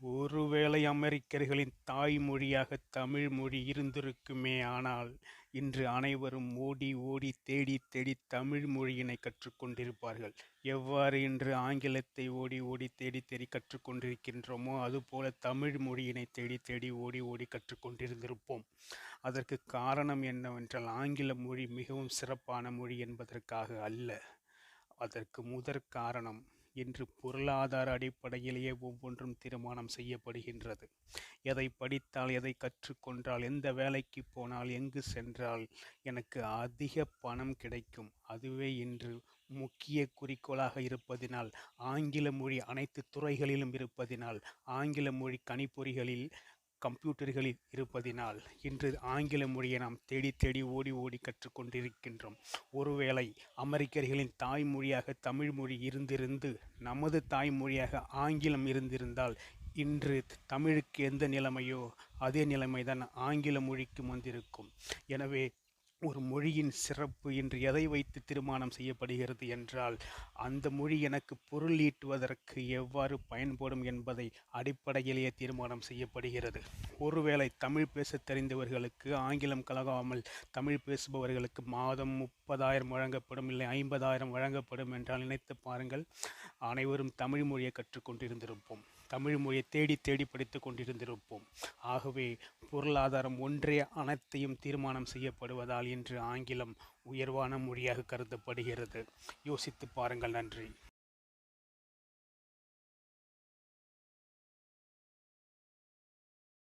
ஒருவேளை அமெரிக்கர்களின் தாய்மொழியாக தமிழ் மொழி இருந்திருக்குமே ஆனால் இன்று அனைவரும் ஓடி ஓடி தேடித் தேடித் தமிழ் மொழியினை கற்றுக்கொண்டிருப்பார்கள். எவ்வாறு இன்று ஆங்கிலத்தை ஓடி ஓடி தேடித் தேடி கற்றுக்கொண்டிருக்கின்றோமோ அதுபோல தமிழ் மொழியினைத் தேடித் தேடி ஓடி ஓடி கற்றுக்கொண்டிருந்திருப்போம். அதற்கு காரணம் என்னவென்றால் ஆங்கில மொழி மிகவும் சிறப்பான மொழி என்பதற்காக அல்ல. அதற்கு முதற் காரணம் இன்று பொருளாதார அடிப்படையிலேயே ஒவ்வொன்றும் தீர்மானம் செய்யப்படுகின்றது. எதை படித்தால் எதை கற்றுக்கொண்டால் எந்த வேலைக்கு போனால் எங்கு சென்றால் எனக்கு அதிக பணம் கிடைக்கும். அதுவே இன்று முக்கிய குறிக்கோளாக இருப்பதினால் ஆங்கில மொழி அனைத்து துறைகளிலும் இருப்பதினால் ஆங்கில மொழி கணிப்பொறிகளில் கம்ப்யூட்டர்களில் இருப்பதினால் இன்று ஆங்கில மொழியை நாம் தேடி தேடி ஓடி ஓடி கற்றுக்கொண்டிருக்கின்றோம். ஒருவேளை அமெரிக்கர்களின் தாய்மொழியாக தமிழ் மொழி இருந்திருந்து நமது தாய்மொழியாக ஆங்கிலம் இருந்திருந்தால் இன்று தமிழுக்கு எந்த நிலைமையோ அதே நிலைமைதான் ஆங்கில மொழிக்கு வந்திருக்கும். எனவே ஒரு மொழியின் சிறப்பு இன்று எதை வைத்து தீர்மானம் செய்யப்படுகிறது என்றால் அந்த மொழி எனக்கு பொருள் ஈட்டுவதற்கு எவ்வாறு பயன்படும் என்பதை அடிப்படையிலேயே தீர்மானம் செய்யப்படுகிறது. ஒருவேளை தமிழ் பேசத் தெரிந்தவர்களுக்கு ஆங்கிலம் கலகாமல் தமிழ் பேசுபவர்களுக்கு மாதம் முப்பதாயிரம் வழங்கப்படும் இல்லை ஐம்பதாயிரம் வழங்கப்படும் என்றால் நினைத்து பாருங்கள் அனைவரும் தமிழ் மொழியை கற்றுக்கொண்டிருந்திருப்போம் தமிழ் மொழியை தேடி தேடி படித்து கொண்டிருந்திருப்போம். ஆகவே பொருளாதாரம் ஒன்றே அனைத்தையும் தீர்மானம் செய்யப்படுவதால் இன்று ஆங்கிலம் உயர்வான மொழியாக கருதப்படுகிறது. யோசித்து பாருங்கள் நன்றி.